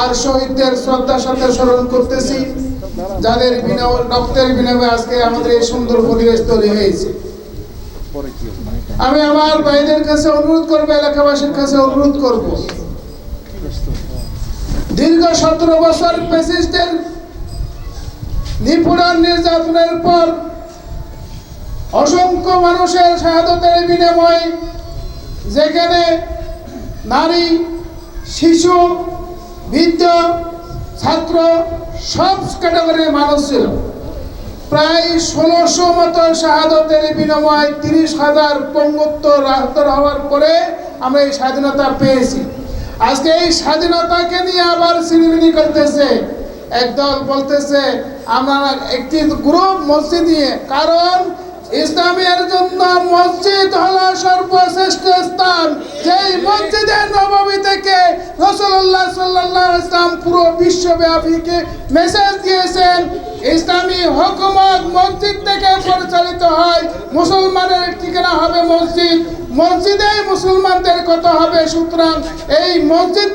আর শহীদদের শ্রদ্ধার সাথে স্মরণ করতেছি, যাদের রক্তের বিনিময়ে আজকে আমাদের এই সুন্দর পরিবেশ তৈরি হয়েছে। আমি আমার ভাইদের কাছে অনুরোধ করব, এলাকাবাসীর কাছে অনুরোধ করব। দীর্ঘ সতেরো বছর পেসিস্টের নিপুণার নির্যাতনের পর অসংখ্য মানুষের শাহাদতের বিনিময়ে যেখানে নারী, শিশু বৃদ্ধ, ছাত্র, সব ক্যাটাগরির মানুষ ছিল। প্রায় ষোলোশো মতো শাহাদতের বিনিময়ে তিরিশ হাজার পঙ্গুত্ব রাহতর হওয়ার পরে আমরা এই স্বাধীনতা পেয়েছি। আজকে এই স্বাধীনতাকে নিয়ে আবার সিনেমিনি করতেছে। একদল বলতেছে, আমরা একটি গ্রুপ মসজিদ নিয়ে, কারণ ইসলামের জন্য মসজিদ হলো সর্বশ্রেষ্ঠ স্থান। মসজিদে নবমী থেকে রসুল্লাহ সাল্লাহ ইসলাম পুরো বিশ্বব্যাপীকে মেসেজ দিয়েছেন, ইসলামী হুকুমত মসজিদ থেকে পরিচালিত হয়। মুসলমানের ঠিকানা হবে মসজিদ। মসজিদেই মুসলমানদের কত হবে। সুতরাং এই মসজিদ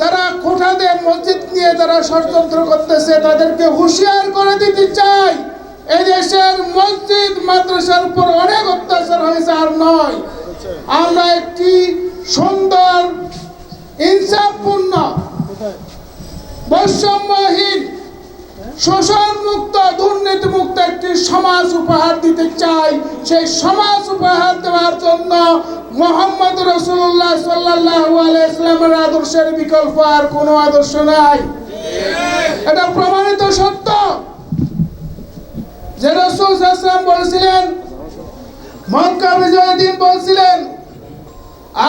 যারা খোঁঠাদের মসজিদ নিয়ে যারা ষড়যন্ত্র করতেছে, তাদেরকে হুঁশিয়ার করে দিতে চাই। এই দেশের মসজিদ মাদ্রাসার উপর অনেক অত্যাচার হয়েছে আর নয়। আমরা একটি সুন্দর, ইনসাফপূর্ণ, বৈষম্যহীন শোষণ মুক্ত দুর্নীতি মুক্ত একটি সমাজ উপহার দিতে চাই। সেই সমাজ উপহার দেওয়ার জন্য মোহাম্মদ রসুল্লাহ সাল্লাহ ইসলামের আদর্শের বিকল্প আর কোনো আদর্শ নাই। এটা প্রমাণিত সত্য। যে রসুল বলেছিলেন মক্কা বিজয়ের দিন বলছিলেন,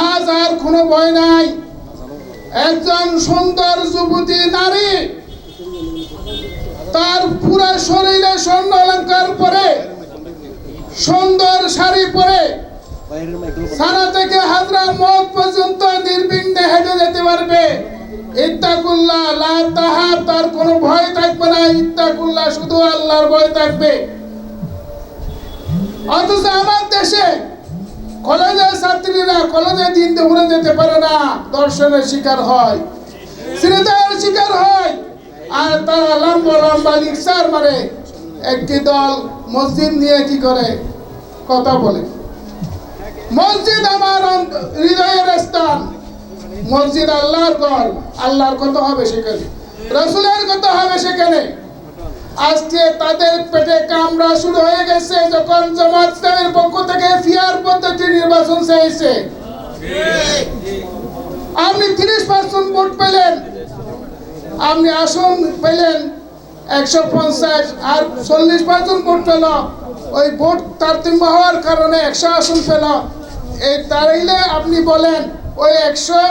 আজ আর কোনো ভয় নাই। একজন সুন্দর যুবতী নারী, তার পুরো শরীরে স্বর্ণ অলঙ্কার পরে, সুন্দর শাড়ি পরে, সারা থেকে হাজরা মত পর্যন্ত নির্বিঘ্নে হেঁটে যেতে পারবে। ইত্তাকুল্লাহ, লা তাহার তার কোনো ভয় থাকবে না। ইত্তাকুল্লাহ, শুধু আল্লাহর ভয় থাকবে। অথচ আমার দেশে কলেজের ছাত্রীরা কলেজে দিন দুপুরে যেতে পারে না, দর্শনের শিকার হয় শ্রীতার শিকার হয়, আর তারা লম্বা লম্বা রিক্সার মারে একটি দল মসজিদ নিয়ে কি করে? কথা বলে। মসজিদ আমার হৃদয়ের স্থান। মসজিদ আল্লাহর ঘর। আল্লাহর কত হবে সেখানে? রসুলের কত হবে সেখানে? আজকে তাদের পেটে কামড়া শুরু হয়ে গেছে যখন জামাত পক্ষ থেকে ফিয়ার পদ্ধতি নির্বাচন চাইছে। আপনি তিরিশ পার্সেন্ট ভোট পেলেন, আপনি আসন পেলেন একশো পঞ্চাশ আর চল্লিশ পার্সেন্ট ভোট পেল। ওই ভোট তারতম্য হওয়ার কারণে একশো আসন পেল। এই তাইলে আপনি বলেন, ওই একশো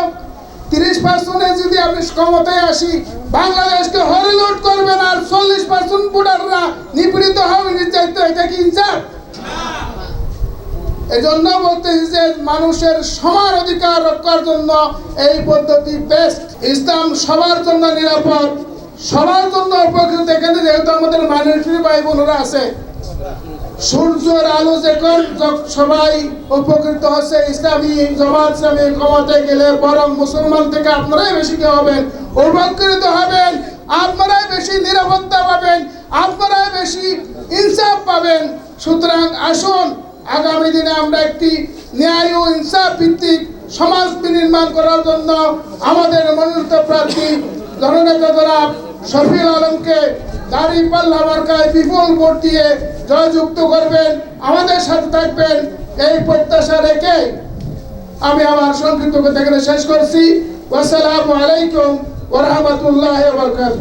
তিরিশ পার্সেন্টে যদি আপনি ক্ষমতায় আসি, বাংলাদেশকে হরিলুট করবেন আর চল্লিশ পার্সেন্ট নিপীড়িত হবে নির্যাতিত, এটা কি বলতেছি যে মানুষের সমান অধিকার রক্ষার জন্য এই পদ্ধতি বেস্ট ইসলাম সবার জন্য নিরাপদ, সবার জন্য উপকৃত। এখানে যেহেতু আমাদের মাইনরিটি ভাই বোনেরা আছে সূর্যের আলো যখন সবাই উপকৃত হচ্ছে, ইসলামী জমাত, ইসলামী ক্ষমতায় গেলে বরং মুসলমান থেকে আপনারাই বেশি কি হবেন, উপকৃত হবেন, আপনারাই বেশি নিরাপত্তা পাবেন, আপনারাই বেশি ইনসাফ পাবেন। সুতরাং আসুন, আগামী দিনে আমরা একটি ন্যায় ও ইনসাফ ভিত্তিক সমাজ বিনির্মাণ করার জন্য আমাদের মনোনীত প্রার্থী জননেতা জনাব শফিল আলমকে দাড়ি পাল্লা মার্কায় বিপুল ভোট দিয়ে জয়যুক্ত করবেন, আমাদের সাথে থাকবেন, এই প্রত্যাশা রেখে আমি আমার সংক্ষিপ্ত কথা শেষ করছি। আসসালামু আলাইকুম ওরহামতুল্লাহ